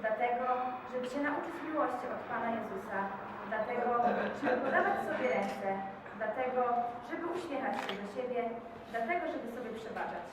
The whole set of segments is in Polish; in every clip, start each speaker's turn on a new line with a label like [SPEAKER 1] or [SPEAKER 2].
[SPEAKER 1] Dlatego, żeby się nauczyć miłości od Pana Jezusa. Dlatego, żeby podawać sobie ręce. Dlatego, żeby uśmiechać się do siebie. Dlatego, żeby sobie przebaczać.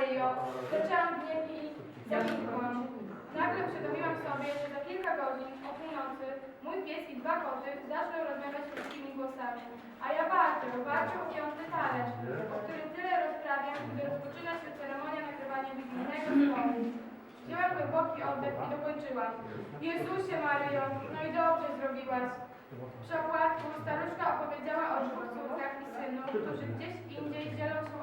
[SPEAKER 2] Maryjo! Zaczęłam gniew i zamilkłam. Nagle uświadomiłam sobie, że za kilka godzin o północy mój pies i dwa koty zaczną rozmawiać ludzkimi głosami. A ja walczę, walczę o piąty talerz, o którym tyle rozprawiam, gdy rozpoczyna się ceremonia nakrywania biblijnego stołu. Wzięłam głęboki oddech i dokończyłam. Jezusie Maryjo, no i dobrze zrobiłaś. Przy opłatku staruszka opowiedziała o dwóch córkach i synu, którzy gdzieś indziej dzielą się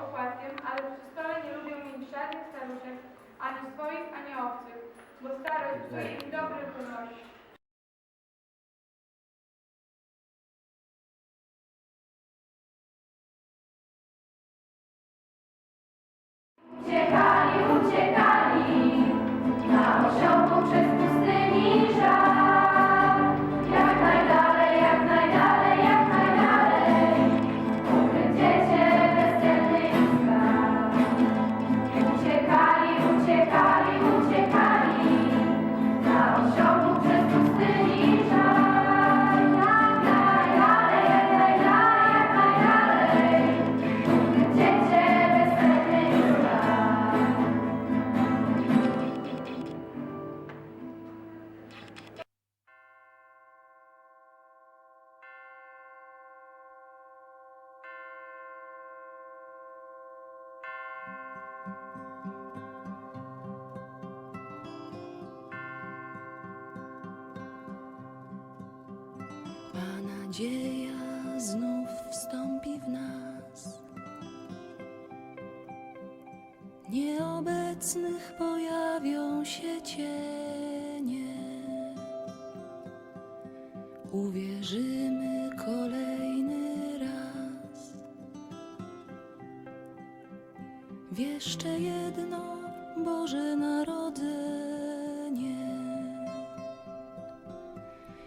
[SPEAKER 1] Uciekali, uciekali
[SPEAKER 3] nadzieja znów wstąpi w nas. Nieobecnych pojawią się cienie. Uwierzymy kolejny raz. W jeszcze jedno Boże Narodzenie.